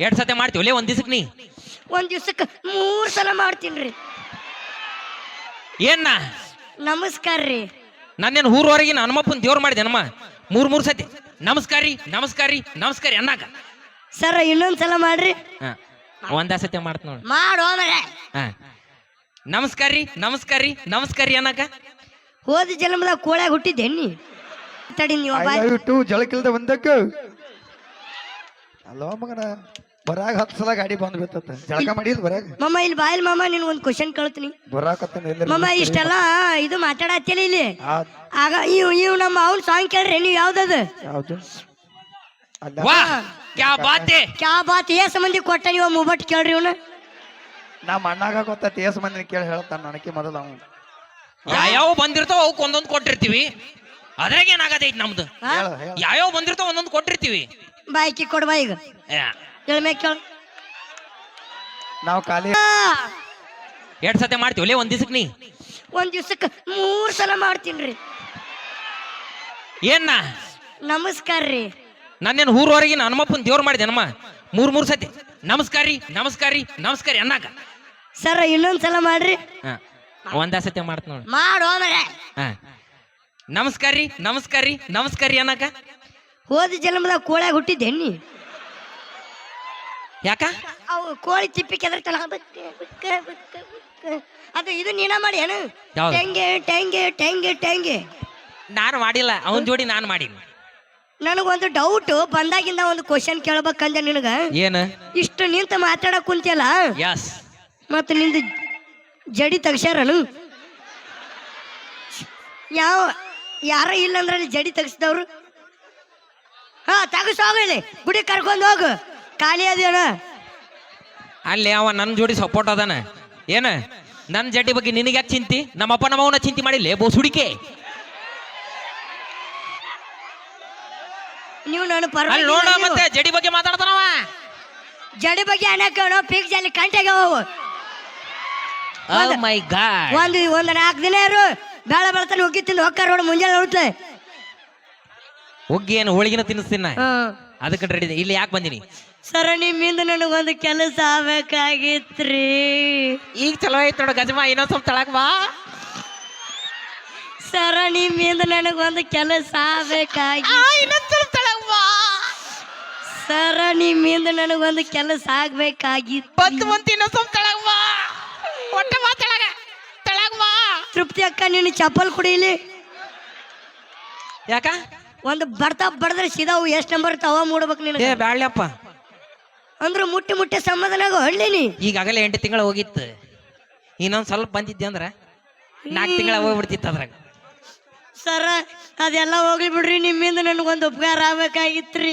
ಎರಡ್ ಸತಿ ಮಾಡ್ತೀವಲ್ಲೇ ಒಂದ್ ದಿವ್ಸಕ್ ನೀ. ಒಂದ್ ದಿವ್ಸಕ್ಕೆ ಮೂರ್ ಸಲ ಮಾಡ್ತೀನ್ರಿ. ಏನ್ನ ನಮಸ್ಕಾರ ರೀ. ನನ್ನೇನು ಊರವರೆಗೆ ಹನುಮಪ್ಪನ ದೇವ್ರು ಮಾಡಿದೆ ನಮ್ಮ ಮೂರ್ ಮೂರ್ ಸತಿ. ನಮಸ್ಕಾರ ರೀ ನಮಸ್ಕಾರ ರೀ ನಮಸ್ಕಾರ ಅನ್ನಾಕ. ಸರ್ ಇನ್ನೊಂದ್ ಸಲ ಮಾಡ್ರಿ. ಹಾ ಒಂದ ಸತಿ ಮಾಡ್ತ ನೋಡಿ. ಮಾಡೋ ಮರೆ ಹಾ. ನಮಸ್ಕಾರ ರೀ ನಮಸ್ಕಾರ ರೀ ನಮಸ್ಕಾರ ರೀ ಅನ್ನಾಕ. ಹೋದ ಜನ್ಮದಾಗ ಕೋಳ್ಯಾಗ ಹುಟ್ಟಿದ್ದೆ ನೀ ತಡಿ ನೀವು ಐ ಬಾಯ್. ಲವ್ ಟು ಜಳಕಿಲ್ದ ಒಂದಕ್ಕ ಅಲ್ಲೋ ಮಗನ. ಬರಾಗ ಹತ್ತು ಸಲ ಗಾಡಿ ಬಂದ್ ಬಿತ್ತತ್ತ. ಜಳಕ ಮಾಡಿದ್ ಬರಾಗ? ಮಮ್ಮ ಇಲ್ಲಿ ಬಾಯಿಲ್ ಮಾಮ ನಿನ್ ಒಂದ್ ಕ್ವಶನ್ ಕೇಳ್ತೀನಿ. ಬರಾಕತ್ತಾನ ಮಮ್ಮ ಇಷ್ಟೆಲ್ಲ ಇದು ಮಾತಾಡತ್ತಿಲ್ಲ ಇಲ್ಲಿ? ಆಗ ಇವ್ ಇವ್ ನಮ್ಮ ಅವ್ನ ಸಾಂಗ್ ಕೇಳ್ರಿ ನೀವ್ ಯಾವ್ದದ? ಯಾವ್ದು? ಕ್ಯಾ ಬಾತೆ? ಕ್ಯಾ ಬಾತ್ ಏ ಸಂಬಂಧಿ ಕೊಟ್ಟ ನೀವು ಮುಬಟ್ ಕೇಳ್ರಿ ಇವನು. ನಮ್ಮ ಅಣ್ಣಾಗ ಗೊತ್ತ ಏಸ್ ಮಂದಿ ಕೇಳಿ ಹೇಳ್ತಾನ ನನಗೆ ಮೊದಲ ಅವ್ನು. ಯಾವ್ಯಾವ ಬಂದಿರ್ತಾವ ಅವಕ್ಕೆ ಒಂದೊಂದು ಕೊಟ್ಟಿರ್ತೀವಿ. ಅದ್ರಾಗ ಏನಾಗತೈತಿ ನಮ್ದು? ಯಾವ್ಯಾವ ಬಂದಿರ್ತಾವ ಒಂದೊಂದು ಕೊಟ್ಟಿರ್ತೀವಿ. ಬಾಯ್ಕಿ ಕೊಡ್ಬಾ ಈಗ. ಯಾ. ಕೇಳ್ಮೇಕ್ ಕೇಳ ನಾವು ಖಾಲಿ ಎರಡ್ ಸತಿ ಮಾಡ್ತೀವಲ್ಲೇ ಒಂದ್ ದಿವ್ಸಕ್ ನೀ. ಒಂದ್ ದಿವ್ಸಕ್ಕೆ ಮೂರ್ ಸಲ ಮಾಡ್ತೀನ್ರಿ ಏನ್ನ? ನಮಸ್ಕಾರ ರೀ. ನನ್ನೇನು ಊರವರೆಗೆ ಹನುಮಪ್ಪನ ದೇವ್ರು ಮಾಡಿದೆ ನಮ್ಮ ಮೂರ್ ಮೂರ್ ಸತಿ. ನಮಸ್ಕಾರ ರೀ ನಮಸ್ಕಾರ ರೀ ನಮಸ್ಕಾರ ಅನ್ನಾಕ. ಸರ್ ಇನ್ನೊಂದ್ ಸಲ ಮಾಡ್ರಿ. ಹಾ ಒಂದ ಸತಿ ಮಾಡ್ತ ನೋಡಿ. ಮಾಡೋ ಮರೆ ಹಾ. ನಮಸ್ಕಾರ ರೀ ನಮಸ್ಕಾರ ರೀ ನಮಸ್ಕಾರ ರೀ ಅನ್ನಾಕ. ಹೋದ ಜನ್ಮದಾಗ ಕೋಳ್ಯಾಗ ಹುಟ್ಟಿದ್ದೆ ನೀ ಯಾಕ? ಅವು ಕೋಳಿ ತಿಪ್ಪಿ ಕೆದರ್ತಲ್ಲ ಬಕ್ಕ ಬಕ್ಕ ಬಕ್ಕ ಬಕ್ಕ. ಅದು ಇದು ನೀನ ಮಾಡಿ ಏನು? ಯಾವ್ದು? ಟೆಂಗೆ ಟೆಂಗೆ ಟೆಂಗೆ ಟೆಂಗೆ. ನಾನು ಮಾಡಿಲ್ಲ ಅವನ್ ಜೋಡಿ ನಾನು ಮಾಡೀನಿ. ನನಗೊಂದು ಡೌಟ್ ಬಂದಾಗಿಂದ ಒಂದು ಕ್ವಶನ್ ಕೇಳ್ಬೇಕಂದೆ ನಿನಗ. ಏನು? ಇಷ್ಟು ನಿಂತ ಮಾತಾಡಕ್ ಕುಂತಿಯಲ್ಲ? ಯಸ್ ಮತ್ತೆ ನಿಂದು ಜಡಿ ತೆಗ್ಸ್ಯಾರನು? ಯಾವ ಯಾರ ಇಲ್ಲಂದ್ರೆ ಅಲ್ಲಿ ಜಡಿ ತೆಗ್ಸಿದವ್ರು? ಹಾ ತೆಗಸ್ ಹೋಗಲಿ ಗುಡಿ ಕರ್ಕೊಂಡು ಹೋಗು. ಖಾಲಿ ಅದೇನ? ಅಲ್ಲಿ ಅವ ನನ್ನ ಜೋಡಿ ಸಪೋರ್ಟ್ ಅದಾನ. ಏನ? ನನ್ನ ಜಡ್ಡಿ ಬಗ್ಗೆ ನಿನಗೆ ಯಾಕೆ ಚಿಂತಿ? ನಮ್ಮಪ್ಪ ನಮ್ಮವನ ಚಿಂತೆ ಮಾಡಿಲ್ಲ. ಬೋಸುಡಿಕೆ ನೀವು ನಾನು ಅಲ್ಲಿ ನೋಡ ಪರವಾಗಿಲ್ಲ ಮತ್ತೆ ಜಡಿ ಬಗ್ಗೆ ಮಾತಾಡ್ತಾನವ ಜಡಿ ಬಗ್ಗೆ ಅನ್ನಕ್ಕೆ ಪಿಕ್ ಜಲ್ಲಿ ಕಂಟೆಗೆ ಹೋಗು. ಓ ಮೈ ಗಾಡ್ ಒಂದು ಒಂದು ನಾಲ್ಕು ದಿನ ಇರು. ಬೇಳೆ ಬೆಳತಾನೆ ಹೋಗಿ ತಿಂದು ಹೋಗ್ತಾರ ರೋಡ್ ಮುಂಜಾನೆ ನೋಡ್ತೆ ಹುಗ್ಗಿ ಏನು ಹೋಳಿಗೆನ ನಾ ಹ್ಮ್ ಅದಕ್ಕೆ ರೆಡಿ ಇಲ್ಲಿ ಯಾಕೆ ಬಂದಿನಿ? ಸರ ನಿಮ್ಮಿಂದ ನನಗೊಂದು ಕೆಲಸ ಆಗ್ಬೇಕಾಗಿತ್ರಿ. ಈಗ ಚಲೋ ಐತೆ ನೋಡು ಗಜಮ ಇನ್ನೊಂದು ಸ್ವಲ್ಪ ತಳಕ್ ಬಾ. ಸರ ನಿಮ್ಮಿಂದ ನನಗೊಂದು ಕೆಲಸ ಆಗ್ಬೇಕಾಗಿ ಇನ್ನೊಂದು ಸ್ವಲ್ಪ ತಳಕ್ ಬಾ. ಸರ ನಿಮ್ಮಿಂದ ನನಗೊಂದು ಕೆಲಸ ಆಗ್ಬೇಕಾಗಿ ಬಂದು ಬಂತು ಇನ್ನೊಂದು ಸ್ವಲ್ಪ ತಳಕ್ ಬಾ. ಒಟ್ಟ ಬಾ ತಳಗ. ತಳಕ್ ಬಾ. ತೃಪ್ತಿ ಅಕ್ಕ ನೀನು ಚಪ್ಪಲ್ ಕುಡಿಲಿ. ಯಾಕ? ಒಂದು ಬರ್ತಾ ಬಡದ್ರೆ ಸೀದಾವು ಎಷ್ಟು ನಂಬರ್ ತವ ಮೂಡ್ಬೇಕು ಏ ನಿನಗೆ ಬ್ಯಾಳ್ಯಪ್ಪ ಅಂದ್ರೆ ಮುಟ್ಟಿ ಮುಟ್ಟಿ ಸಂಬಂಧನಾಗ ಹಳ್ಳಿನಿ ಈಗಾಗಲೇ ಎಂಟು ತಿಂಗಳು ಹೋಗಿತ್ತು. ಇನ್ನೊಂದ್ ಸ್ವಲ್ಪ ಬಂದಿದ್ದೆ ಅಂದ್ರೆ ನಾಲ್ಕು ತಿಂಗಳ ಹೋಗ್ಬಿಡ್ತಿತ್ತು ಅದ್ರಾಗ. ಸರ ಅದೆಲ್ಲ ಹೋಗ್ಲಿ ಬಿಡ್ರಿ ನಿಮ್ಮಿಂದ ನನಗೊಂದು ಉಪಕಾರ ಆಗ್ಬೇಕಾಗಿತ್ರಿ.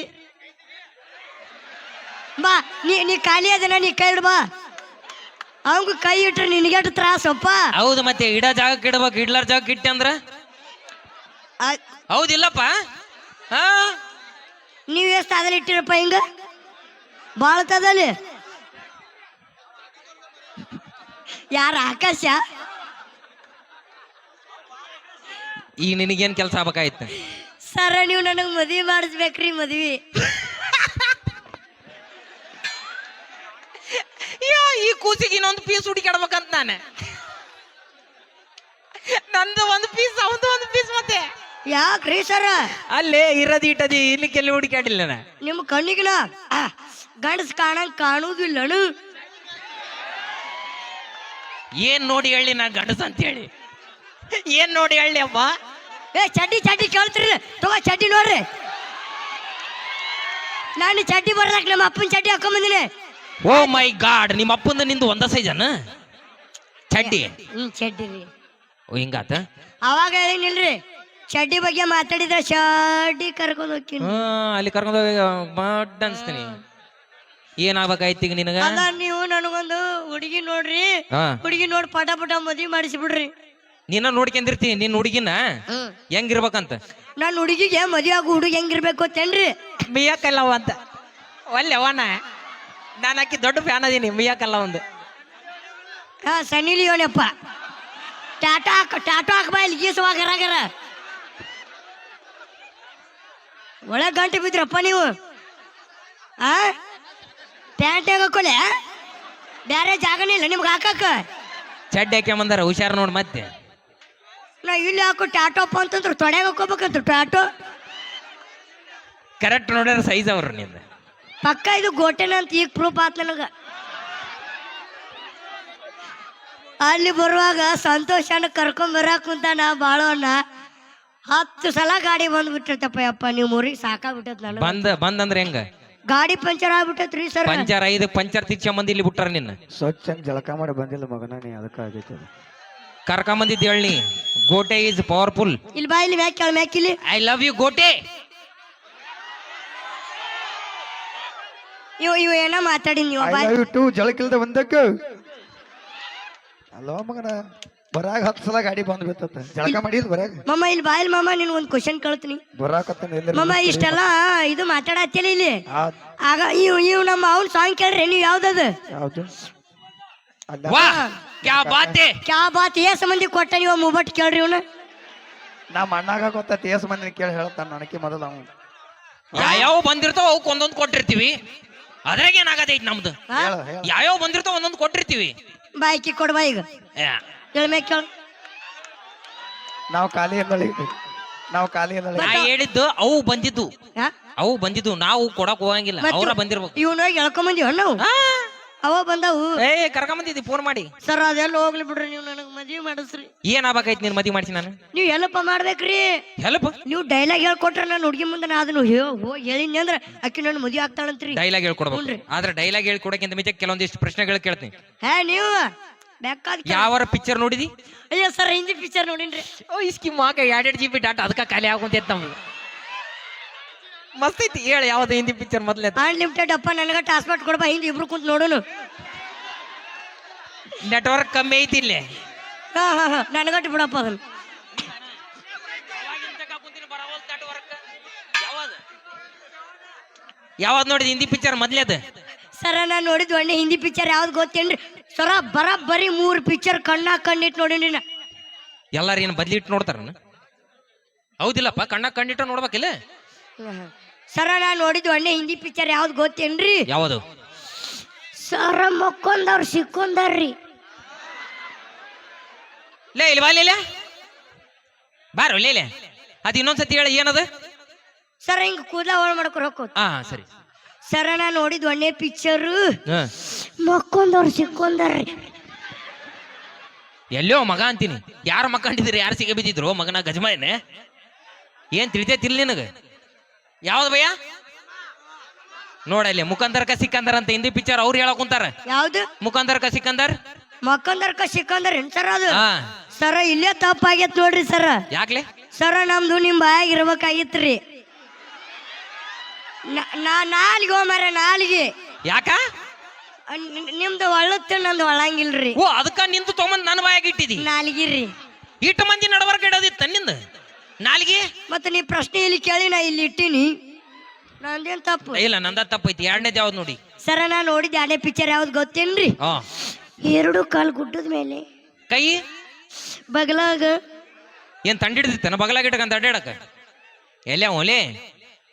ಬಾ ನೀ ನೀ ಖಾಲಿ ಅದೇನ ನೀ ಕೈ ಇಡ್ ಬಾ ಅವಂಗ ಕೈ ಇಟ್ರೆ ನಿನಗೆಟ್ಟು ತ್ರಾಸಪ್ಪ. ಹೌದು ಮತ್ತೆ ಇಡೋ ಜಾಗಕ್ಕೆ ಇಡ್ಬೇಕು ಇಡ್ಲಾರ ಜಾಗಕ್ಕೆ ಇಟ್ಟೆ ಅಂದ್ರ? ಹೌದಿಲ್ಲಪ್ಪ. ಹಾ? ನೀವ್ ಎಷ್ಟು ಅದಲ್ಲಿ ಇಟ್ಟಿರಪ್ಪ ಹಿಂಗ? ಭಾಳ ತದಲ್ಲಿ ಯಾರ ಆಕಾಶ? ಈಗ ನಿನಗೇನ್ ಕೆಲಸ ಆಗ್ಬೇಕಾಯ್ತು ಸರ ನೀವು ನನಗೆ ಮದ್ವಿ ಮಾಡಿಸ್ಬೇಕ್ರಿ ಮದ್ವಿ. ಯಾ ಈ ಕೂಸಿಗೆ ಇನ್ನೊಂದು ಪೀಸ್ ಹುಡುಕಿಡ್ಬೇಕಂತ ನಾನು. ನಂದು ಒಂದು ಪೀಸ್ ಅವಂದು ಒಂದು ಪೀಸ್ ಮತ್ತೆ. ಯಾಕ್ರಿ ಸರ? ಅಲ್ಲೇ ಇರದಿ ಇಟ್ಟದಿ ಇಲ್ಲಿ ಕೆಲವು ಹುಡುಕಾಡಿಲ್ಲ ನಿಮ್ ಕಣ್ಣಿಗಿನ ಗಂಡಸ್ ಕಾಣಂಗ್ ಕಾಣುದಿಲ್ಲ ಏನ್ ನೋಡಿ ಹೇಳಿ ನಾ ಗಂಡಸ ಅಂತ ಹೇಳಿ ಏನ್ ನೋಡಿ ಹೇಳಿ ಅಪ್ಪ ಏ ಚಡ್ಡಿ ಚಡ್ಡಿ ಕೇಳ್ತೀರಿ? ತಗೋ ಚಡ್ಡಿ ನೋಡ್ರಿ. ನಾನು ಚಡ್ಡಿ ಬರ್ದಾಕ ನಮ್ಮ ಅಪ್ಪನ ಚಡ್ಡಿ ಹಾಕೊಂಬಂದಿನಿ. ಓ ಮೈ ಗಾಡ್ ನಿಮ್ಮ ಅಪ್ಪಂದ ನಿಂದು ಒಂದ ಸೈಜನ? ಚಡ್ಡಿ? ಹ್ಮ್ ಚಡ್ಡಿ ರೀ. ಓ ಹಿಂಗಾತ? ಅವಾಗ ಹೇಳಿನಿಲ್ರಿ. ಚಡ್ಡಿ ಬಗ್ಗೆ ಮಾತಾಡಿದ್ರೆ ಚಡ್ಡಿ ಕರ್ಕೊಂಡು ಹೋಗ್ತೀನಿ. ಅಲ್ಲಿ ಕರ್ಕೊಂಡು ಹೋಗಿ ಮಡ್ ಅನ್ಸ್ತೀನಿ. ಏನಾಗ್ಬೇಕಾಯ್ತು ಈಗ ನಿನಗ? ಅಲ್ಲ ನೀವು ನನಗೊಂದು ಹುಡುಗಿ ನೋಡ್ರಿ ಹಾ. ಹುಡುಗಿ ನೋಡಿ ಪಟ ಪಟ ಮದ್ವಿ ಮಾಡಿಸ್ಬಿಡ್ರಿ. ನಿನ್ನ ನೀನ ನೋಡ್ಕೊಂಡಿರ್ತಿ ನಿನ್ನ ಹುಡುಗಿನ? ಹ್ಮ್. ಹೆಂಗಿರ್ಬೇಕಂತ? ನನ್ನ ಹುಡುಗಿಗೆ ಮದುವೆ ಆಗೋ ಹುಡುಗಿ ಹೆಂಗಿರ್ಬೇಕು ಅಂತೇನ್ರಿ ಮಿಯಾಕಲ್ಲವ ಅಂತ. ಒಲ್ಲೆ ಅವನ ನಾನು ಆಕಿ ದೊಡ್ಡ ಫ್ಯಾನ್ ಅದೀನಿ ಮಿಯಾಕಲ್ಲ ಒಂದು ಹಾ ಸನಿ ಲಿಯೋನಪ್ಪ. ಟಾಟಾ ಹಾಕ ಟಾಟಾ ಹಾಕ್ಬಾ ಇಲ್ಲಿ ಗೀಸುವಾಗ ಗರ. ಒಳಗೆ ಗಂಟೆ ಬಿದ್ರಪ್ಪ ನೀವು? ಆ? ಪ್ಯಾಂಟ್ ಹಾಕೊಳ್ಳೆ? ಬೇರೆ ಜಾಗನೇ ಇಲ್ಲ ನಿಮ್ಗೆ ಹಾಕಕ್ಕ? ಚಡ್ಡಿ ಹಾಕ್ಯಂಬಂದಾರ ಹುಷಾರು ನೋಡಿ ಮತ್ತೆ. ನಾ ಇಲ್ಲಿ ಹಾಕೋ ಟ್ಯಾಟೋಪ್ಪ ಅಂತಂದ್ರೆ ತೊಡೆಗೆ ಹಾಕೋಬೇಕಂತ ಟ್ಯಾಟೋ. ಕರೆಕ್ಟ್ ನೋಡ್ಯಾರ ಸೈಜ್ ಅವರು ನಿಂದ. ಪಕ್ಕ ಇದು ಗೋಟೆನ ಅಂತ ಈಗ ಪ್ರೂಫ್ ಆತ್ ನನಗೆ. ಅಲ್ಲಿ ಬರುವಾಗ ಸಂತೋಷನ ಕರ್ಕೊಂಡ್ ಬರಾಕ್ ಕುಂತಾನ ಬಾಳೋಣ ಹತ್ತು ಸಲ ಗಾಡಿ ಬಂದ್ಬಿಟ್ಟಿರ್ತಪ್ಪ ಅಪ್ಪ ನೀವು ಊರಿಗೆ ಸಾಕಾಗ್ಬಿಟ್ಟತ್ ಬಿಟ್ಟ ಬಂದ್ ಬಂದಂದ್ರೆ ಹೆಂಗ? ಗಾಡಿ ಪಂಚರ್ ಆಗ್ಬಿಟ್ಟತ್ರಿ ಸರ್. ಪಂಚರ್ ಐದು ಪಂಚರ್ ತಿರ್ಸ್ಕೊಂಬಂದು ಇಲ್ಲಿ ಬಿಟ್ಟಾರ ನಿನ್ನ? ಸ್ವಚ್ಛ ಜಳಕ ಮಾಡಿ ಬಂದಿಲ್ಲ ಮಗನ ನೀ ಅದಕ್ಕೆ ಆಗೈತೆ ಅದು. ಕರ್ಕೊಂಬಂದಿದ್ದು ಹೇಳಿ ಗೋಟೆ ಈಸ್ ಪವರ್ಫುಲ್ ಇಲ್ಲಿ ಬಾ ಇಲ್ಲಿ ಮ್ಯಾಕ್ ಕೇಳ ಮ್ಯಾಕ್ ಇಲ್ಲಿ. ಐ ಲವ್ ಯು ಗೋಟೆ. ಇವ್ ಇವ್ ಏನ ಮಾತಾಡಿ ನೀವು ಐ ಬಾ. you too, ಜಳಕಿಲ್ದ ಒಂದಕ್ಕೆ. ಅಲ್ವಾ ಮಗನ. ಬರಾಗ ಹತ್ತು ಸಲ ಗಾಡಿ ಬಂದ್ ಬಿತ್ತತ್ತ. ಜಳಕ ಮಾಡಿದ್ ಬರಾಗ. ಮಮ್ಮ ಇಲ್ಲಿ ಬಾಯಿಲ್ ಮಾಮ ಮಮ್ಮ ನಿನ್ ಒಂದ್ ಕ್ವಶನ್ ಕೇಳ್ತೀನಿ. ಬರಾಕತ್ತ ಮಮ್ಮ ಇಷ್ಟೆಲ್ಲ ಇದು ಮಾತಾಡತ್ತಿಲ್ಲ ಇಲ್ಲಿ? ಆಗ ಇವ್ ಇವ್ ನಮ್ಮ ಅವ್ನ ಸಾಂಗ್ ಕೇಳ್ರಿ ನೀವ್ ಯಾವ್ದದ? ಯಾವ್ದು? ಕ್ಯಾ ಬಾತೆ? ಕ್ಯಾ ಬಾತ್ ಏ ಸಂಬಂಧಿ ಕೊಟ್ಟ ನೀವು ಮುಬಟ್ ಕೇಳ್ರಿ ಇವನು. ನಮ್ಮ ಅಣ್ಣಾಗ ಗೊತ್ತ ಏಸ್ ಮಂದಿ ಕೇಳಿ ಹೇಳ್ತಾನ ನನಗೆ ಮೊದಲ ಅವನು. ಯಾವ್ಯಾವ ಬಂದಿರ್ತಾವ ಅವಕ್ಕೆ ಒಂದೊಂದು ಕೊಟ್ಟಿರ್ತೀವಿ. ಅದ್ರಾಗ ಏನಾಗತೈತಿ ನಮ್ದು? ಯಾವ್ಯಾವ ಬಂದಿರ್ತಾವ ಒಂದೊಂದು ಕೊಟ್ಟಿರ್ತೀವಿ. ಬಾಯ್ಕಿ ಕೊಡ್ ಬಾ ಈಗ. ಕೇಳ ನಾವು ಖಾಲಿ ನಾವು ಖಾಲಿ ನಾ ಹೇಳಿದ್ದು ಅವು ಬಂದಿದ್ದು. ಅವು ಬಂದಿದ್ದು. ನಾವು ಕೊಡಕ್ ಹೋಗಂಗಿಲ್ಲ. ಅವ್ರ ಬಂದಿರ್ಬೇಕು. ಇವನ್ ಎಳ್ಕೊಂಡ್ ನಾವು ಆ, ಅವ ಬಂದವು? ಏ ಕರ್ಕೊಂಬಂದಿದ್ದಿ ಫೋನ್ ಮಾಡಿ. ಸರ್ ಅದೆಲ್ಲ ಹೋಗ್ಲಿ ಬಿಡ್ರಿ ನೀವು ನನಗ್ ಮದ್ವಿ ಮಾಡಿಸ್ರಿ. ಏನ್ ಆಗ್ಬೇಕಾಯ್ತು ನೀನ್ ಮದ್ವಿ ಮಾಡ್ಸಿ ನಾನು? ನೀವು ಎಲ್ಲಪ್ಪ ಮಾಡ್ಬೇಕ್ರಿ. ಹೆಲ್ಪ್ ನೀವು ಡೈಲಾಗ್ ಹೇಳ್ಕೊಟ್ರ ನಾನು ಹುಡುಗಿ ಮುಂದೆ ನಾ ಅದನ್ನು ಹೇಳಿನಿ ಅಂದ್ರ ಅಕ್ಕಿ ನನ್ನ ಮದ್ವಿ ಆಗ್ತಾಳಂತ್ರಿ. ಡೈಲಾಗ್ ಹೇಳ್ಕೊಡ್ಬೇಕು. ಆದ್ರೆ ಡೈಲಾಗ್ ಹೇಳ್ಕೊಡಕ್ಕಿಂತ ಮಿಂಚೆ ಕೆಲವೊಂದಿಷ್ಟು ಪ್ರಶ್ನೆಗಳು ಕೇಳ್ತೀನಿ. ಹೇ ನೀವು ಬೇಕಾದ ಯಾವರ ಪಿಕ್ಚರ್ ನೋಡಿದಿ? ಅಯ್ಯೋ ಸರ್ ಹಿಂದಿ ಪಿಕ್ಚರ್ ನೋಡಿನ್ರಿ. ಓ ಇಸ್ಕಿ ಮಾಕ ಎರಡೆರಡು ಜಿ ಬಿ ಡಾಟಾ ಅದಕ್ಕೆ ಖಾಲಿ ಆಗುಂತೈತೆ ನಮ್ಗೆ. ಮಸ್ತ್ ಐತಿ ಹೇಳಿ ಯಾವ್ದು ಹಿಂದಿ ಪಿಕ್ಚರ್ ಮೊದ್ಲೇ ಅನ್ಲಿಮಿಟೆಡ್ ಅಪ್ಪ ನನಗ ಟ್ರಾನ್ಸ್ಪೋರ್ಟ್ ಕೊಡಪ್ಪ ಹಿಂದಿ ಇಬ್ರು ಕುಂತ ನೋಡೋನು. ನೆಟ್ವರ್ಕ್ ಕಮ್ಮಿ ಐತಿ ಇಲ್ಲಿ. ಹಾ ಹಾ ಹಾ ನನಗಟ್ಟು ಬಿಡಪ್ಪ ಅದನ್ನು. ಯಾವ್ದು ನೋಡಿದ ಹಿಂದಿ ಪಿಕ್ಚರ್ ಅದು? ಸರ ನಾನು ನೋಡಿದ್ ಒಳ್ಳೆ ಹಿಂದಿ ಪಿಕ್ಚರ್ ಯಾವ್ದು ಗೊತ್ತೇನ್ರಿ? ಸರ ಬರೀ ಮೂರ್ ಪಿಕ್ಚರ್ ಕಣ್ಣ ಕಣ್ಣಿಟ್ಟು ನೋಡಿ ನೀನ. ಎಲ್ಲಾರು ಏನು ಬದ್ಲಿಟ್ಟು ನೋಡ್ತಾರ ಹೌದಿಲ್ಲಪ್ಪ ಕಣ್ಣ ಕಣ್ಣಿಟ್ಟು ನೋಡ್ಬೇಕಿಲ್ಲ ಸರ ನಾ ನೋಡಿದ್ವಿ ಅಣ್ಣ ಹಿಂದಿ ಪಿಕ್ಚರ್ ಯಾವ್ದು ಗೊತ್ತೇನ್ರಿ? ಯಾವುದು? ಸರ ಮಕ್ಕೊಂದವ್ರು ಸಿಕ್ಕೊಂದಾರ್ರಿ. ಲೇ ಇಲ್ಲಿ ಬಾ ಲೇ ಬಾರೋ ಲೇ ಅದು ಇನ್ನೊಂದ್ಸತಿ ಹೇಳಿ ಏನದು? ಸರ ಹಿಂಗ ಕೂದಲ ಹೋಳ್ ಮಾಡ್ಕೊರ್ ಹೋಗ್ಕೋತ ಹಾ ಸರಿ. ಸರ ನಾ ನೋಡಿದ್ವಿ ಒಳ್ಳೆ ಪಿಕ್ಚರ್ ಹಾ. ಮಕ್ಕೊಂದವ್ರು ಸಿಕ್ಕೊಂದಾರ್ರಿ ಎಲ್ಲೋ ಮಗ ಅಂತೀನಿ. ಯಾರು ಮಕ್ಕಂಡಿದ್ರಿ ಯಾರು ಸಿಗ ಬಿದ್ದಿದ್ರು? ಮಗನ ಗಜಮಾಯನೆ. ಏನ್ ತಿಳಿತೈತಿಲ್ಲ ನಿನಗ? ಯಾವ್ದು ಭಯ್ಯ? ನೋಡಲ್ಲಿ ಮುಖಂದರ್ಕ ಸಿಕ್ಕಂದರ್ ಅಂತ ಹಿಂದಿ ಪಿಕ್ಚರ್ ಅವ್ರು ಹೇಳಕ್ ಕುಂತಾರ. ಯಾವ್ದು? ಮುಖಂದರ್ಕ ಸಿಕ್ಕಂದರ್? ಮಕ್ಕಂದರ್ಕ ಸಿಕ್ಕಂದರ್ ಏನ್ ಸರ್ ಅದು? ಹಾ. ಸರ ಇಲ್ಲೇ ತಪ್ಪಾಗೈತ್ ನೋಡ್ರಿ ಸರ. ಯಾಕ್ಲೆ? ಸರ ನಮ್ದು ನಿಮ್ ಬಾಯಾಗ ಇರ್ಬೇಕಾಗಿತ್ರಿ. ನ- ನಾ ನಾಲಿಗೆ ಹೋಮರ ನಾಲಿಗೆ. ಯಾಕ? ನಿಮ್ದು ಒಳ್ಳತ್ತು ನಂದು ಒಳಂಗಿಲ್ರಿ ಓ ಅದಕ್ಕ ನಿಂತು ತೊಗೊಂಬಂದ್ ನನ್ನ ಬಾಯಾಗ ಇಟ್ಟಿದಿ? ನಾಲಿಗಿರಿ. ಇಟ್ಟು ಮಂದಿ ನಡವರ್ಕ ಇಡೋದಿತ್ತ ನಿಂದ? ನಾಲ್ಗೆ? ಮತ್ತೆ ನೀ ಪ್ರಶ್ನೆ ಇಲ್ಲಿ ಕೇಳಿ ನಾ ಇಲ್ಲಿ ಇಟ್ಟಿನಿ. ನಂದೇನ್ ತಪ್ಪು? ಇಲ್ಲ ನಂದ ತಪ್ಪೈತಿ. ಎರಡನೇದು ಯಾವ್ದು ನೋಡಿ? ಸರ ನಾ ನೋಡಿದ ಎರಡನೇ ಪಿಕ್ಚರ್ ಯಾವ್ದು ಗೊತ್ತೇನ್ರಿ? ಹಾ. ಎರಡು ಕಾಲ್ ಗುಡ್ಡದ ಮೇಲೆ. ಕೈ? ಬಗಲಾಗ. ಏನ್ ತಂಡಿಡ್ದಿತ್ತನ ಬಗಲಾಗ ಇಟ್ಕಂತ ಅಡ್ಡಾಡಕ ಎಲ್ಲೇ ಒಲೆ?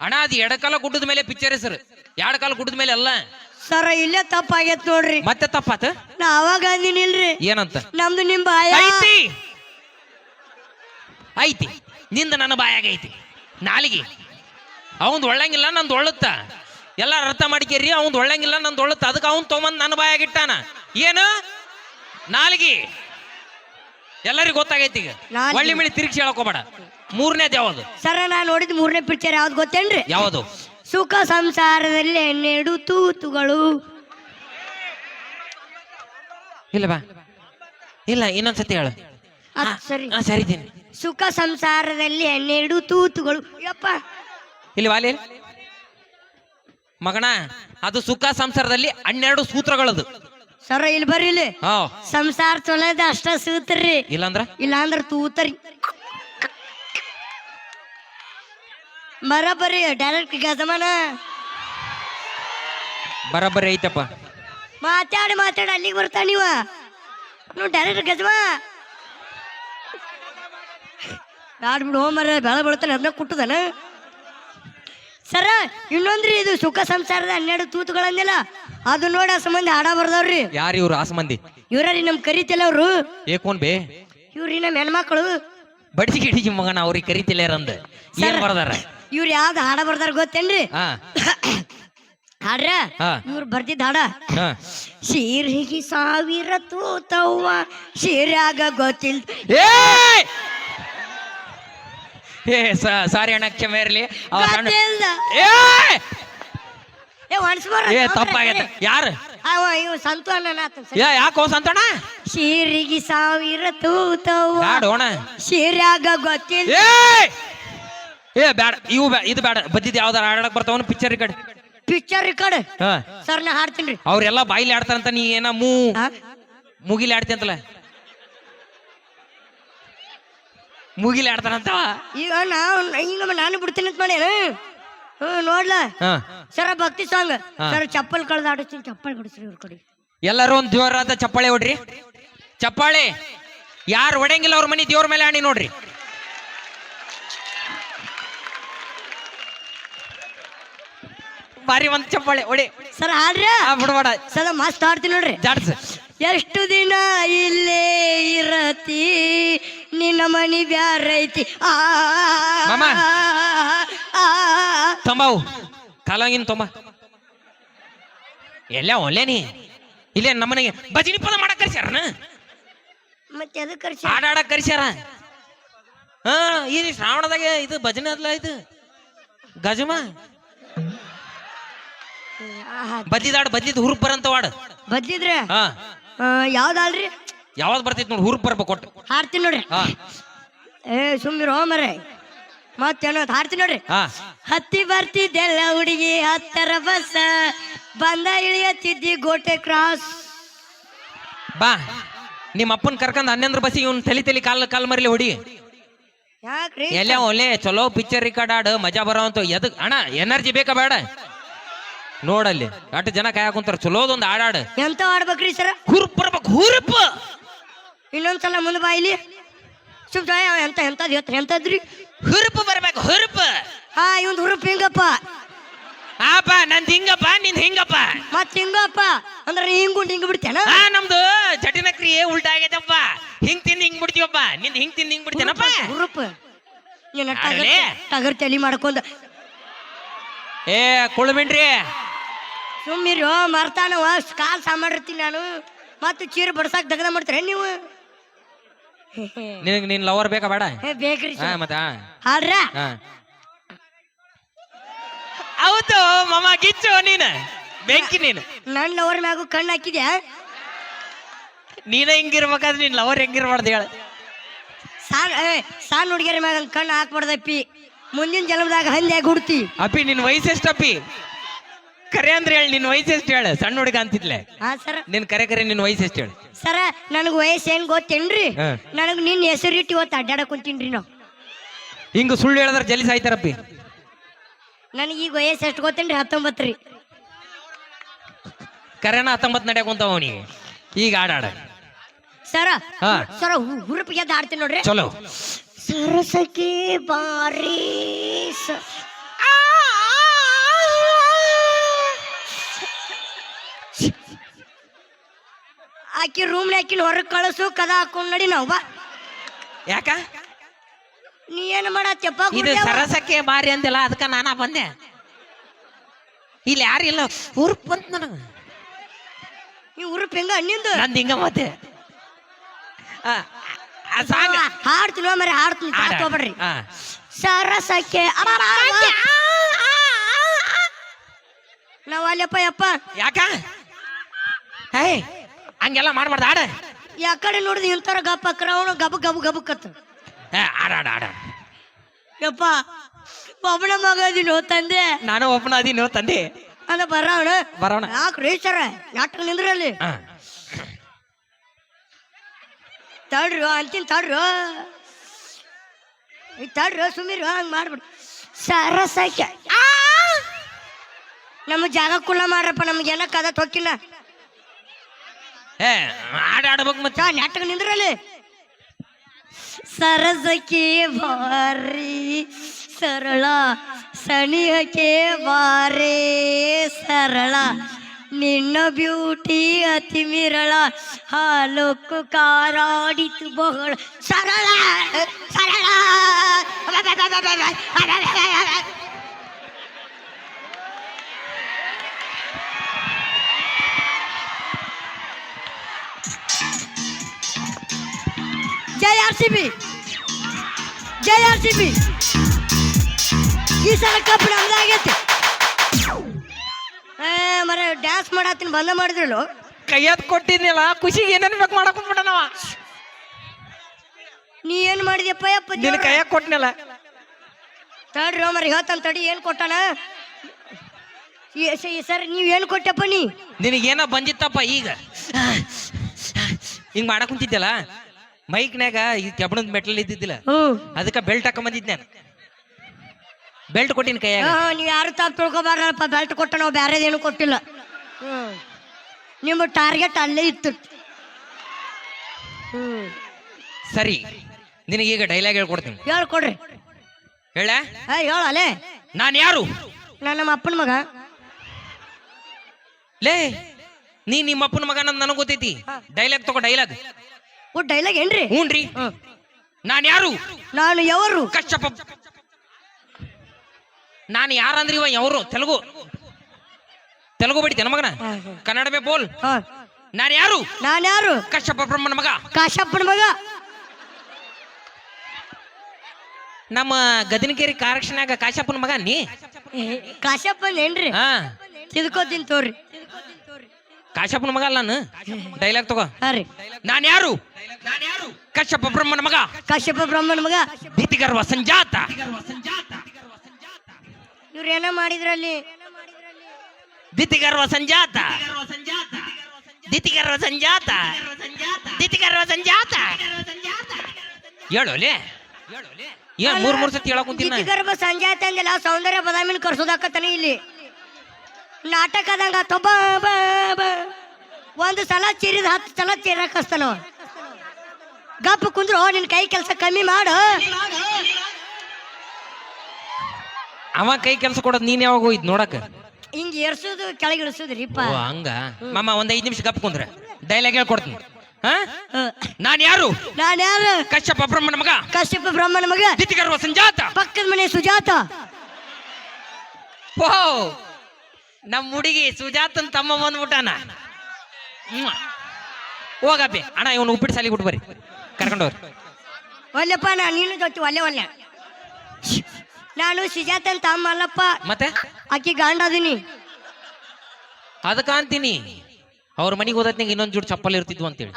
ಅಣ್ಣ ಅದು ಎಡಕಾಲ ಗುಡ್ಡದ ಮೇಲೆ ಪಿಕ್ಚರ್ ಹೆಸರು. ಎರಡು ಕಾಲ ಗುಡ್ಡದ ಮೇಲೆ ಅಲ್ಲ. ಸರ ಇಲ್ಲೇ ತಪ್ಪಾಗೈತ್ ನೋಡ್ರಿ. ಮತ್ತೆ ತಪ್ಪಾತ? ನಾ ಅವಾಗ ಅಂದಿನಿಲ್ರಿ. ಏನಂತ? ನಮ್ದು ನಿಮ್ ಬಾಯ. ಐತಿ. ಐತಿ. ನಿಂದ ನನ್ನ ಬಾಯಾಗ ಐತಿ. ನಾಲಿಗೆ. ಅವಂದ್ ಒಳ್ಳಂಗಿಲ್ಲ ನಂದು ಒಳ್ಳುತ್ತ. ಎಲ್ಲ ಅರ್ಥ ಮಾಡ್ಕೇರಿ ಅವಂದ್ ಒಳ್ಳಂಗಿಲ್ಲ ನಂದು ಒಳ್ಳುತ್ತ. ಅದಕ್ಕೆ ಅವನ್ ತೊಗೊಂಡ್ ನನ್ನ ಬಾಯಾಗ ಇಟ್ಟಾನ. ಏನು? ನಾಲಿಗೆ. ಎಲ್ಲರಿಗೂ ಗೊತ್ತಾಗೈತಿ ಈಗ. ನಾಲ್ಗೆ. ಒಳ್ಳೆ ಮಿಳಿ ತಿರುಗಿಸಿ ಹೇಳಕೋಬೇಡ ಮೂರನೇದು ಯಾವುದು ಸರ ನಾ ನೋಡಿದ ಮೂರನೇ ಪಿಕ್ಚರ್ ಯಾವ್ದು ಗೊತ್ತೇನ್ರಿ? ಯಾವುದು? ಸುಖ ಸಂಸಾರದಲ್ಲಿ ಹನ್ನೆರಡು ತೂತುಗಳು. ಇಲ್ಲ ಬಾ. ಇಲ್ಲ ಇನ್ನೊಂದ್ಸತಿ ಹೇಳು. ಅದ್ ಸರಿ. ಹಾ ಸರಿತೀನಿ ಸುಖ ಸಂಸಾರದಲ್ಲಿ ಹನ್ನೆರಡು ತೂತುಗಳು. ಯಪ್ಪ. ಇಲ್ಲಿ ವಾಲಿ. ಮಗಣ ಅದು ಸುಖ ಸಂಸಾರದಲ್ಲಿ ಹನ್ನೆರಡು ಸೂತ್ರಗಳದು. ಸರ ಇಲ್ಲಿ ಬರ್ರಿ ಇಲ್ಲಿ. ಹಾ. ಸಂಸಾರ ಚೊಲೋದ ಅಷ್ಟ ಸೂತ್ರಿ. ಇಲ್ಲಾಂದ್ರ? ಇಲ್ಲಾಂದ್ರ ತೂತರಿ. ಬರಬರಿ ಡೈರೆಕ್ಟ್ ಗಜಮಾನ ಬರಬ್ಬರಿ ಐತಪ್ಪ. ಮಾತಾಡಿ ಮಾತಾಡಿ ಅಲ್ಲಿಗೆ ಬರ್ತಾ ನೀವ. ನೀವು ಡೈರೆಕ್ಟ್ ಗಜಮಾ ಬಿಡು ಮರ ಬೆಳ ಬೀಳ್ತಾನೆ ಅದನ್ನ ಕುಟ್ಟದನ. ಸರ ಇನ್ನೊಂದ್ರಿ ಇದು ಸುಖ ಸಂಸಾರದ ಹನ್ನೆರಡು ತೂತುಗಳಂದಿಲ್ಲ ಅದು ನೋಡಿ ಆ ಸಂಬಂಧ ಹಾಡ ಬರ್ದವ್ರಿ. ಯಾರು ಇವ್ರು ಆಸಮಂದಿ ಮಂದಿ ಇವ್ರೀ ನಮ್ ಕರಿತಿಲ್ಲ ಅವ್ರು. ಏಕೋನ್ ಬೇ. ಇವ್ರಿ ನಮ್ಮ ಹೆಣ್ಮಕ್ಳು. ಬಡ್ಸಿ ಗಿಡಿಜಿ ಮಗನ ಅವ್ರಿಗೆ ಕರಿತಿಲ್ಲ ಅಂದ ಏನ್ ಬರ್ದಾರ ಇವ್ರು ಯಾವ್ದು ಹಾಡ ಬರ್ದಾರ ಗೊತ್ತೇನ್ರಿ? ಹಾ. ಹಾಡ್ರ? ಹಾ. ಇವ್ರು ಬರ್ತಿದ್ದ ಹಾಡ. ಹಾ. ಶೀರಿಗೆ ಸಾವಿರ ತೂತವ್ವ ಶೀರ್ಯಾಗ ಗೊತ್ತಿಲ್ ಏ ಏ ಸಾರಿ ಅಣ್ಣ ಕ್ಷಮೆ ಇರ್ಲಿ. ಅವ ಸಣ್ಣ ಗೊತ್ತಿಲ್ದ. ಏ ಏ ಒಣಸ್ಬೋರ ಏ ತಪ್ಪಾಗೈತೆ. ಯಾರು? ಅವ ಇವ್ ಸಂತು ಅಣ್ಣನಾತ ಏ ಯಾಕೋ ಸಂತೋಣ ಶೀರಿಗೆ ಸಾವಿರ ತೂತವ್ವ ಬ್ಯಾಡ ಓಣ ಶೀರ್ಯಾಗ ಗೊತ್ತಿಲ್ ಏ ಏ ಬ್ಯಾಡ ಇವು ಬ್ಯಾ ಇದು ಬ್ಯಾಡ. ಬದ್ದಿದ್ ಯಾವ್ದಾರ ಆಡಕ್ ಬರ್ತಾವನು ಪಿಕ್ಚರ್ ಈ ಕಡೆ ಪಿಕ್ಚರ್ ರೆಕಾರ್ಡ್ ಹಾ. ಸರ್ ನಾ ಹಾಡ್ತೀನಿ ಅವ್ರೆಲ್ಲ ಬಾಯಿಲಿ ಆಡ್ತಾರಂತ ನೀ ಏನ ಮೂ ಮುಗಿಲಿ ಆಡ್ತೀಯಂತಲ್ಲ? ಮುಗಿಲಿ ಆಡ್ತಾರಂತವ ಈಗ ನಾವು ಈಗ ನಾನು ಬಿಡ್ತೀನಿ ಅಂತ ಮಾಡಿ ಹ್ಮ್ ನೋಡ್ಲ? ಹಾ. ಸರ ಭಕ್ತಿ ಸಾಂಗ್. ಸರ್ ಚಪ್ಪಲ್ ಕಳ್ದ ಆಡಿಸ್ತೀನಿ ಚಪ್ಪಲ್ ಬಿಡಿಸ್ರಿ ಇವ್ರ ಕಡೆ. ಎಲ್ಲರೂ ಒಂದ್ ಜೋರಾದ ಚಪ್ಪಾಳೆ ಹೊಡ್ರಿ. ಚಪ್ಪಾಳೆ ಯಾರು ಹೊಡೆಯಂಗಿಲ್ಲ ಅವ್ರ ಮನಿ ದೇವ್ರ ಮೇಲೆ ಆಣಿ ನೋಡ್ರಿ. ಬಾರಿ ಒಂದ್ ಚಪ್ಪಾಳೆ ಓಡಿ ಸರ್ ಹಾಡ್ರಿ ಬಿಡಬೇಡ ಸದ ಮಸ್ತ್ ಹಾಡ್ತೀನಿ ನೋಡ್ರಿ ಜಾಡ್ಸ್ ಎಷ್ಟು ದಿನ ಇಲ್ಲೇ ಇರತಿ ನಿನ್ನ ಮನಿ ಬ್ಯಾರೈತಿ ಆ ಮಾಮ. ತಂಬಾವು ಕಾಲಂಗಿನ ತೊಂಬ ಎಲ್ಲ ಒಳ್ಳೆ ನೀ ಇಲ್ಲೇ ನಮ್ಮನೆಗೆ ಭಜನಿ ಪದ ಮಾಡಕ್ ಕರ್ಸ್ಯಾರನ ಮತ್ತೆ ಅದು ಕರ್ಸಿ ಹಾಡ್ ಕರ್ಸ್ಯಾರ ಹಾ ಈ ಶ್ರಾವಣದಾಗ ಇದು ಭಜನೆ ಅದ್ಲ ಇದು ಗಜಮ ಬದ್ಲಿದಾಡ್ ಬದ್ಲಿದ್ ಹುರುಪ್ ಬರಂತ ವಾಡ್. ಬದ್ಲಿದ್ರೆ? ಹಾ. ಯಾವ್ದಲ್ರಿ ಯಾವ್ದ್ ಬರ್ತೈತಿ ನೋಡಿ ಹುರುಪ್ ಬರ್ಬೇಕು ಕೊಟ್ಟು ಹಾರ್ತೀನಿ ನೋಡ್ರಿ. ಹಾ. ಏ ಸುಮ್ಮಿರೋ ಮರೆ ಮತ್ತೇನೋ ಹಾಡ್ತೀನಿ ನೋಡ್ರಿ. ಹಾ. ಹತ್ತಿ ಬರ್ತಿದ್ದೆಲ್ಲ ಹುಡುಗಿ ಹತ್ತರ ಬಸ್. ಬಂದ ಇಳಿಯತ್ತಿದ್ದಿ ಗೋಟೆ ಕ್ರಾಸ್. ಬಾ. ನಿಮ್ಮ ಅಪ್ಪನ್ ಕರ್ಕೊಂಡ್ ಹನ್ನೊಂದ್ರ ಬಸ್ಸಿಗೆ ಇವ್ನ ತಲಿ ತಲಿ ಕಾಲ್ ಕಾಲ್ ಮರಿಲಿ ಹೊಡಿ. ಯಾಕ್ರಿ? ಎಲ್ಲ ಒಳ್ಳೆ ಚಲೋ ಪಿಕ್ಚರ್ ರಿಕಾರ್ಡ್ ಆಡು ಮಜಾ ಬರೋವಂತ ಎದಕ್ ಅಣ್ಣ ಎನರ್ಜಿ ಬೇಕಾ ಬೇಡ. ನೋಡಲ್ಲಿ ಅಷ್ಟು ಜನ ಕಾಯ ಕುಂತಾರ. ಚಲೋದೊಂದು ಹಾಡಾಡು. ಎಂತ ಆಡ್ಬೇಕ್ರಿ ಸರ್? ಹುರುಪ್ ಬರ್ಬೇಕು ಹುರುಪ್! ಇನ್ನೊಂದ್ಸಲ ಮುಂದೆ ಬಾಯಿಲಿ ಸುಮ್ ಜಯ ಎಂತ ಎಂತದ್ ಎತ್ತ ಎಂತದ್ರಿ? ಹುರುಪ್ ಬರ್ಬೇಕು ಹುರುಪ್! ಹಾ ಇವಂದ್ ಹುರುಪ್ ಹಿಂಗಪ್ಪ. ಆಪ ನಂದ್ ಹಿಂಗಪ್ಪ ನಿನ್ ಹಿಂಗಪ್ಪ. ಮತ್ ಹಿಂಗಪ್ಪ? ಅಂದ್ರೆ ಹಿಂಗುಂಡ್ ಹಿಂಗ್ ಬಿಡ್ತೇನ? ಆ ನಮ್ದು ಜಟಿನ ಕ್ರಿಯೆ ಉಲ್ಟಾ ಆಗೈತಪ್ಪ. ಹಿಂಗ್ ತಿಂದ್ ಹಿಂಗ್ ಬಿಡ್ತೀವಪ್ಪ. ನಿಂದ್ ಹಿಂಗ್ ತಿಂದ್ ಹಿಂಗ್ ಬಿಡ್ತೇನಪ್ಪ. ಹುರುಪ್ ನೀನ್ ಆಡ್ಲೆ? ಟಗರ್ ತಲಿ ಮಾಡ್ಕೊಂಡ್. ಏ ಕುಳ್ಬಿಣ್ರಿ ಸುಮ್ಮಿರೋ ಮರ್ತಾನ ಕಾಲು ಸಾಮಾಡಿರ್ತೀನಿ ನಾನು. ಮತ್ತೆ ಚೀರ ಬಡ್ಸಾಕ್ ದಗದ ಮಾಡ್ತೀರ ನೀವು? ನಿನಗೆ ನಿನ್ ಲವರ್ ಬೇಕಾ ಬೇಡ? ಏ, ಬೇಕ್ರಿ ಹಾ ಮತ್ತ ಹಾಡ್ರ? ಹಾ. ಹೌದು ಮಮ್ಮ ಗಿಚ್ಚು ನೀನ ಬೆಂಕಿ ನೀನು. ನನ್ನ ಲವರ್ ಮ್ಯಾಗು ಕಣ್ಣು ಹಾಕಿದ್ಯಾ? ನೀನ ಹಿಂಗಿರ್ಬೇಕಾದ್ರೆ ನೀನ್ ಲವರ್ ಹೆಂಗಿರ್ಬಾರ್ದು ಹೇಳ. ಸಾನ್ ಏ ಸಾನ್ ಹುಡುಗಿಯರ ಮ್ಯಾಗ ಹಂಗ್ ಕಣ್ಣು ಹಾಕ್ಬಾರ್ದಪ್ಪಿ. ಮುಂದಿನ ಜನ್ಮದಾಗ ಹಂದಿಯಾಗಿ ಹುಡ್ತಿ. ಅಪ್ಪಿ ನಿನ್ ವಯಸ್ಸು ಎಷ್ಟಪ್ಪಿ? ಕರೆ ಅಂದ್ರೆ ಹೇಳಿ ನಿನ್ ವಯಸ್ಸು ಎಷ್ಟು ಹೇಳ? ಸಣ್ಣ ಹುಡುಗ ಅಂತಿದ್ಲೆ. ಹಾ ಸರ. ನಿನ್ ಕರೆ ಕರೆ ನಿನ್ ವಯಸ್ಸು ಎಷ್ಟು ಹೇಳು? ಸರ ನನಗೆ ವಯಸ್ಸು ಏನ್ ಗೊತ್ತೇನ್ರಿ? ಹಾ. ನಿನ್ ಹೆಸರು ಇಟ್ಟು ಇವತ್ತು ಅಡ್ಡಾಡಕ್ ಕುಂತೀನ್ರಿ ನಾವು. ಹಿಂಗ ಸುಳ್ಳು ಹೇಳಿದ್ರೆ ಜಲ್ಲಿ ಸಾಯ್ತಾರಪ್ಪಿ. ನನಗೆ ಈಗ ವಯಸ್ಸು ಎಷ್ಟು ಗೊತ್ತೇನ್ರಿ? ಹತ್ತೊಂಬತ್ತು ರೀ. ಕರೆನ ಹತ್ತೊಂಬತ್ತು ನಡೆಯಕ್ ಕುಂತಾವ ಅವನಿಗೆ. ಈಗ ಆಡಾಡ ಸರ ಹಾ. ಸರ ಹುರುಪಿಗೆ ಎದ್ದು ಆಡ್ತೀನಿ ನೋಡ್ರಿ. ಚಲೋ. ಸರಸಕ್ಕೆ ಬಾರಿ ಸ- ಆಕಿ ರೂಮ್ ಆಕಿನ ಹೊರಗೆ ಕಳಿಸು ಕದ ಹಾಕೊಂಡು ನಡಿ ನಾವು ಬಾ. ಯಾಕ? ನೀ ಏನು ಮಾಡತ್ತಪ್ಪ ಇದು ಸರಸಕ್ಕೆ ಬಾರಿ ಅಂದಿಲ್ಲ ಅದಕ್ಕೆ ನಾನಾ ಬಂದೆ. ಇಲ್ಲಿ ಯಾರು ಇಲ್ಲ ಹುರುಪ್ ಬಂತ ನನಗೆ. ಈ ಉರುಪ್ ಹೆಂಗ ನಿಂದು? ನಂದು ಹಿಂಗ ಮತ್ತೆ. ಹಾಡ್ತೀನಿ ಮರಿ ಹಾಡ್ತೀನಿ. ತಗೋಬೇಡ್ರಿ. ಸರಸಕ್ಕೆ ನಾವು ಅಲ್ಲಪ್ಪ ಯಪ್ಪ ಯಾಕ? ಹೇ ಹಂಗೆಲ್ಲ ಮಾಡ್ಬಾರ್ದು ಆಡ ಯಾಕಡೆ ನೋಡಿದ್ ಇಂತರ ಗಪ್ಪ ಅವನು ಗಬ ಗಬ ಗಬಕ್ಕತ್ತ ಏ, ಆಡ ಆಡ ಆಡ ಯಪ್ಪ ಒಬ್ಬನ ಮಗ ಅದೀನಿ ತಂದೆ ನಾನು ಒಬ್ಬನ ಅದೀನಿ ತಂದೆ ಅಂದ ಬರೋಣ ಬರೋಣ ಯಾಕ್ರಿ ಸರ ಯಾಕ ನಿಂದ್ರಲ್ಲಿ ಆ. ತಡ್ರು ಅಂತೀನಿ ತಡ್ರು ಈ ತಡ್ರು ಸುಮೀರು ಹಂಗ್ ಮಾಡ್ಬಿಡು ಸರಸಕ್ಕೆ ನಮಗ್ ಜಾಗ ಕುಲ್ಲ ಮಾಡ್ರಪ್ಪ ನಮ್ಗೆ ಏನ ಕದ ತೊಕ್ಕಿಲ್ಲ ಏ ಆಡ ಆಡ್ಬೇಕು ಮತ್ತೆ ಚಾ ನೆಟ್ಟಗೆ ನಿಂದ್ರಲ್ಲಿ ಸರಸಕ್ಕೆ ಭಾರಿ ಸರಳ ಸನಿಹಕ್ಕೆ ಬಾರೇ ಸರಳ ನಿನ್ನ ಬ್ಯೂಟಿ ಅತಿ ಮಿರಳ ಹಾಲೊಕ್ಕು ಕಾರಾಡಿತು ಬಹಳ ಸರಳ ಸರಳ ಜೈ ಆರ್ ಸಿ ಬಿ. ಜೈ ಆರ್ ಸಿ ಬಿ. ಈ ಸಲ ಕಪ್ ನಮ್ದಾಗೈತಿ ಮರೆ ಡ್ಯಾನ್ಸ್ ಮಾಡತ್ತೀನಿ ಬಂದ ಮಾಡಿದ್ರಲ್ಲ? ಕೈಯದ್ ಕೊಟ್ಟಿದ್ನಲ್ಲ ಖುಷಿಗೆ ಏನೇನು ಬೇಕು ಮಾಡಕ್ ಕುಂದ್ಬಿಟ್ಟ ನಾವ ನೀ ಏನ್ ಮಾಡಿದ್ಯಪ್ಪ ಯಪ್ಪ ನಿನ್ನ ಕೈಯಾಗ ಕೊಟ್ಟನಲ್ಲ ತಡ್ರಿ ಮರೆ ಹೇಳ್ತಾನ ತಡಿ ಏನ್ ಕೊಟ್ಟಾನ? ಸರ್ ನೀವ್ ಏನ್ ಕೊಟ್ಟಪ್ಪ ನೀ? ನಿನಗೇನ ಬಂದಿತ್ತಪ್ಪ ಈಗ. ಹಿಂಗ್ ಮಾಡಕ್ ಕುಂತಿದ್ಯಲ್ಲ? ಮೈಕ್ನ್ಯಾಗ ಈ ಕೆಬ್ಬಣದ ಮೆಟ್ಲ್ ಇದ್ದಿದ್ದಿಲ್ಲ. ಅದಕ್ಕೆ ಬೆಲ್ಟ್ ಹಾಕೊಂಡ್ ಬಂದಿದ್ದೆ ನಾನು. ಬೆಲ್ಟ್ ಕೊಟ್ಟಿನ ಕೈಯಾಗ. ನೀವು ಯಾರು ತಾಪ್ ತಿಳ್ಕೊಬಾರಪ್ಪ ಬೆಲ್ಟ್ ಕೊಟ್ಟ ನಾವು ಬ್ಯಾರೇದೇನು ಕೊಟ್ಟಿಲ್ಲ. ನಿಮ್ಮ ಟಾರ್ಗೆಟ್ ಅಲ್ಲೇ ಇತ್ತು. ಸರಿ ನಿನಗೆ ನಿನಗೀಗ ಡೈಲಾಗ್ ಹೇಳ್ಕೊಡ್ತೀನಿ. ಹೇಳ್ಕೊಡ್ರಿ. ಹೇಳ? ಹೇಳ ಹೇಳಲೆ? ನಾನು ಯಾರು? ನಾನು ನಮ್ಮ ಅಪ್ಪನ ಮಗ. ಲೇ ನೀ ನಿಮ್ಮ ಅಪ್ಪನ ಮಗ ನನ್ ನನಗೆ ಗೊತ್ತೈತಿ. ಡೈಲಾಗ್ ತಗೋ ಡೈಲಾಗ್ ಓ ಡೈಲಾಗ್ ಏನ್ರಿ? ಹ್ಞೂನ್ರಿ ನಾನು ಯಾರು? ನಾನು ಯವರು? ಕಷ್ಟಪ ನಾನು ಯಾರಂದ್ರಿ ಇವ? ಯವರು? ತೆಲುಗು. ತೆಲುಗು ಬಡಿತೇನ ಮಗನ. ಕನ್ನಡ ಮೇ ಬೋಲ್. ಹಾ. ನಾನು ಯಾರು? ನಾನು ಯಾರು? ಕಶ್ಯಪ ಬ್ರಹ್ಮನ ಮಗ. ಕಾಶಪ್ಪನ ಮಗ. ನಮ್ಮ ಗದನಕೇರಿ ಕಾರಕ್ಷನಾಗ ಕಾಶಪ್ಪನ ಮಗ ನೀ? ಕಾಶಪ್ಪನ್ ಏನ್ರಿ? ಹಾ. ತಿದ್ಕೋತೀನಿ ತೋರಿ. ಕಾಶಪ್ಪನ ಮಗ ಅಲ್ಲ ನಾನು? ಡೈಲಾಗ್ ತಗೋ. ಹಾ ರೀ. ನಾನು ಯಾರು? ಕಶ್ಯಪ ಬ್ರಹ್ಮನ ಮಗ. ಕಾಶ್ಯಪ ಬ್ರಹ್ಮನ ಮಗ. ಭೀತಿಗರ್ವ ಸಂಜಾತ. ಇವ್ರೇನ ಮಾಡಿದ್ರಲ್ಲಿ ದಿತಿಗರ್ವ ಸಂಜಾತ. ದಿತಿಗರ್ವ ಸಂಜಾತ. ದಿತಿಗರ್ವ ಸಂಜಾತ. ಹೇಳೋಲಿ? ಏನ್ ಮೂರ್ ಮೂರ್ ಸತಿ ಹೇಳಕ್ ಕುಂತೀನಿ ಗರ್ಭ ಸಂಜಾತ ಅಂದಿಲ್ಲ ಸೌಂದರ್ಯ ಬದಾಮಿನ ಕರ್ಸೋದಾಕತ್ತಾನೆ ಇಲ್ಲಿ. ನಾಟಕ ತೊಬ್ಬ. ಒಂದು ಸಲ ಚಿರಿದ ಹತ್ತು ಸಲ ಚೀರಕ್ ಹಸ್ತಾನವ ಗಪ್ಪ ಕುಂದ್ರು ನಿನ್ ಕೈ ಕೆಲಸ ಕಮ್ಮಿ ಮಾಡು. ಅವ ಕೈ ಕೆಲಸ ಕೊಡೋದು ನೀನ್ ಯಾವಾಗ ಹೋಯ್ತು ನೋಡಕ್ ಹಿಂಗ್ ಏರ್ಸೋದು ಕೆಳಗೆ ರೀಪ. ಓ ಹಂಗ? ಮಾಮ ಒಂದ್ ಐದ್ ನಿಮಿಷ ಗಪ್ ಕುಂದ್ರ. ಡೈಲಾಗ್ ಹೇಳ್ಕೊಡ್ತೀನಿ ಹಾ? ನಾನ್ ಯಾರು? ನಾನು ಯಾರು? ಕಶ್ಯಪ ಬ್ರಹ್ಮನ ಮಗ. ಕಶ್ಯಪ ಬ್ರಹ್ಮನ ಮಗ. ದಿತಿಗರ್ವ ಸಂಜಾತ. ಪಕ್ಕದ ಮನೆ ಸುಜಾತ. ನಮ್ ಹುಡುಗಿ ಸುಜಾತನ್ ತಮ್ಮ ಬಂದ್ಬಿಟ್ಟಾನ ಹ್ಮ್. ಹೋಗಪ್ಪಿ ಅಣ್ಣ ಇವನು ಉಪ್ಪಿಟ್ಟು ಸಾಲಿ ಬಿಟ್ಟು ಬರ್ರಿ. ಕರ್ಕೊಂಡವ್ರಿ ಒಲ್ಲೆಪ್ಪ ನಾನು ನೀನು ಜೊತೆ ಒಲ್ಲೆ ಒಲ್ಲೆ. ನಾನು ಸುಜಾತನ್ ತಮ್ಮ ಅಲ್ಲಪ್ಪ. ಮತ್ತೆ? ಅಕ್ಕಿ ಗಾಂಡ ಅದೀನಿ. ಅದಕ್ಕ ಅಂತೀನಿ. ಅವ್ರ ಮನೆಗೆ ಹೋದತ್ನಾಗ ಇನ್ನೊಂದ್ ಜೋಡಿ ಚಪ್ಪಲ್ ಇರ್ತಿದ್ವು ಅಂತೇಳಿ.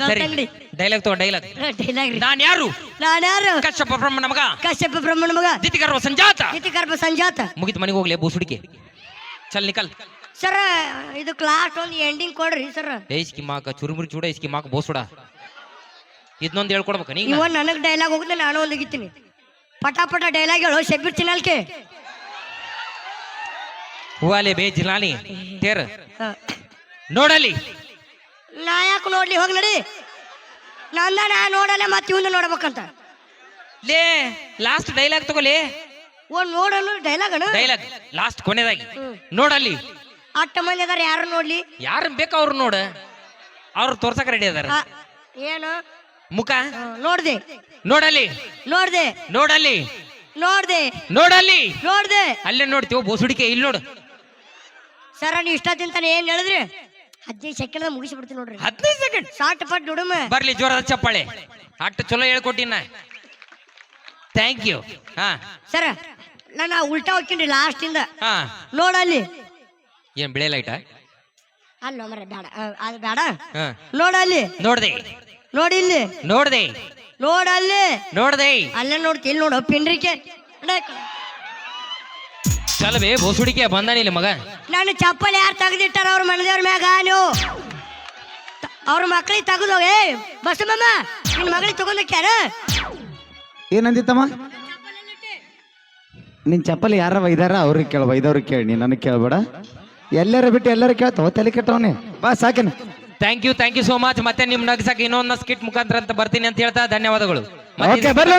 ಸರಿ ಡೈಲಾಗ್ ತಗೋ ಡೈಲಾಗ್ ಡೈಲಾಗ್ ರೀ. ನಾನ್ ಯಾರು? ನಾನು ಯಾರು? ಕಶ್ಯಪ ಬ್ರಹ್ಮನ ಮಗ. ಕಶ್ಯಪ ಬ್ರಹ್ಮನ ಮಗ. ದಿತಿಗರ್ವ ಸಂಜಾತ. ಇತಿ ಗರ್ಭ ಸಂಜಾತ. ಮುಗಿತ್ ಮನೆಗೆ ಹೋಗ್ಲಿ ಬೂಸುಡಿಕೆ ಚಲ್ ನಿಕಲ್. ಸರ ಇದು ಕ್ಲಾಸ್ ಒಂದು ಎಂಡಿಂಗ್ ಕೊಡ್ರಿ ಸರ್. ಏ ಇಸ್ಕಿ ಮಾಕ ಚುರುಮುರಿ ಚೂಡ ಇಸ್ಕಿ ಮಾಕ ಬೋಸುಡ. ಇದನ್ನೊಂದು ಹೇಳ್ಕೊಡ್ಬೇಕು ನೀ ಇವ ನನಗ್ ಡೈಲಾಗ್ ಹೋಗುತ್ತೆ ನಾನು ಒಂದು ಹೋಗಿತೀನಿ ಪಟ ಪಟ ಡೈಲಾಗ್ ಹೇಳು ಶಬ್ಬೀರ್ ಚಿನ್ನಲ್ಕೆ ಹೂವಾಲೆ ಬೇ ಜಿಲಾನಿ ತೇರ್. ನೋಡಲಿ. ನಾ ಯಾಕೆ ನೋಡ್ಲಿ ಹೋಗಿ ನಡಿ. ನಂದ ನಾ ನೋಡಲ್ಲ ಮತ್ತೆ ಇವನು ನೋಡ್ಬೇಕಂತ. ಲೇ ಲಾಸ್ಟ್ ಡೈಲಾಗ್ ತಗೋಲಿ. ಒಂದ್ ನೋಡಲು ಡೈಲಾಗ್ ಅಣ್ಣ. ಡೈಲಾಗ್ ಲಾಸ್ಟ್ ಕೊನೆದಾಗಿ. ನೋಡಲ್ಲಿ. ಅಟ್ಟ ಮಂದಿ ಅದಾರ ಯಾರು ನೋಡ್ಲಿ? ಯಾರು ಬೇಕು ಅವ್ರು ನೋಡ. ಅವ್ರು ತೋರ್ಸಕ್ ರೆಡಿ ಅದಾರ. ಆ, ಏನು? ಮುಖ? ಆ, ನೋಡ್ದೆ. ನೋಡಲ್ಲಿ. ನೋಡ್ದೆ. ನೋಡಲ್ಲಿ. ನೋಡ್ದೆ. ನೋಡಲ್ಲಿ. ನೋಡ್ದೆ. ಅಲ್ಲೇ ನೋಡ್ತೀವಿ ಬೋಸುಡಿಕೆ ಇಲ್ಲಿ ನೋಡು. ಸರ ನೀವು ಇಷ್ಟ ತಿಂತಾನೆ ಏನ್ ಹೇಳಿದ್ರಿ? ಹದಿನೈದು ಸೆಕೆಂಡ್ ಮುಗಿಸಿ ಬಿಡ್ತೀನಿ ನೋಡ್ರಿ. ಹದಿನೈದು ಸೆಕೆಂಡ್ ಸಾಟ್ ಪಟ್ ದುಡುಮ. ಬರ್ಲಿ ಜೋರದ ಚಪ್ಪಾಳೆ. ಅಷ್ಟು ಚಲೋ ಹೇಳ್ಕೊಟ್ಟಿನ. ಥ್ಯಾಂಕ್ ಯು ಹಾ. ಸರ ನಾನು ಉಲ್ಟಾ ಹೋಗ್ತೀನಿ ಲಾಸ್ಟ್ ಇಂದ. ಹಾ. ನೋಡಲ್ಲಿ ಏನ್ ಬಿಳೆ ಲೈಟ ಅಲ್ಲ ಮರ ಬೇಡ. ಆ, ಅದು ಬೇಡ. ಹಾ. ನೋಡಲ್ಲಿ ನೋಡ್ದೆ. ನೋಡಿ ಇಲ್ಲಿ. ನೋಡ್ದೆ. ನೋಡಲ್ಲಿ ನೋಡ್ದೆ. ಅಲ್ಲೇ ನೋಡ್ತಿ ಇಲ್ಲಿ ನೋಡು ಪಿಂಡ್ರಿಕೆ. ಚಲವೇ ಬೋಸುಡಿಕೆ ಬಂದಾನಿಲ್ಲ ಮಗ. ನಾನು ಚಪ್ಪಲಿ ಯಾರು ತೆಗೆದಿಟ್ಟಾರ ಅವ್ರ ಮನೆದೇವ್ರ ಮ್ಯಾಗ ನೀವು? ಅವ್ರ ಮಕ್ಳಿಗೆ ತೆಗೆದು ಏ ಬಸಮ್ಮಮ್ಮ ನಿನ್ನ ಮಗಳಿಗೆ ತಗೊಂಡಕ್ಯಾರ ಏನಂದಿತ್ತಮ್ಮ ನಿನ್ ಚಪ್ಪಲಿ ಯಾರ ಒಯ್ದಾರ ಅವ್ರಿಗೆ ಕೇಳ ಒಯ್ದವ್ರಿಗೆ ಕೇಳಿ ನೀನ್ ನನಗೆ ಕೇಳ್ಬೇಡ. ಎಲ್ಲರ ಬಿಟ್ಟು ಎಲ್ಲರೂ ಕೇಳ್ತಾವ ತಲೆ ಕೆಟ್ಟವನೇ. ಬಾ ಸಾಕಿನ. Thank you thank you so much ಮತ್ತೆ ನಿಮ್ ನಗ್ಸಕ್ಕೆ ಇನ್ನೊಂದ್ ಸ್ಕಿಟ್ ಮುಖಾಂತರ ಅಂತ ಬರ್ತೀನಿ ಅಂತ ಹೇಳ್ತಾ ಧನ್ಯವಾದಗಳು. ಮತ್ತೆ ಓಕೆ ಬರ್ಲಿ.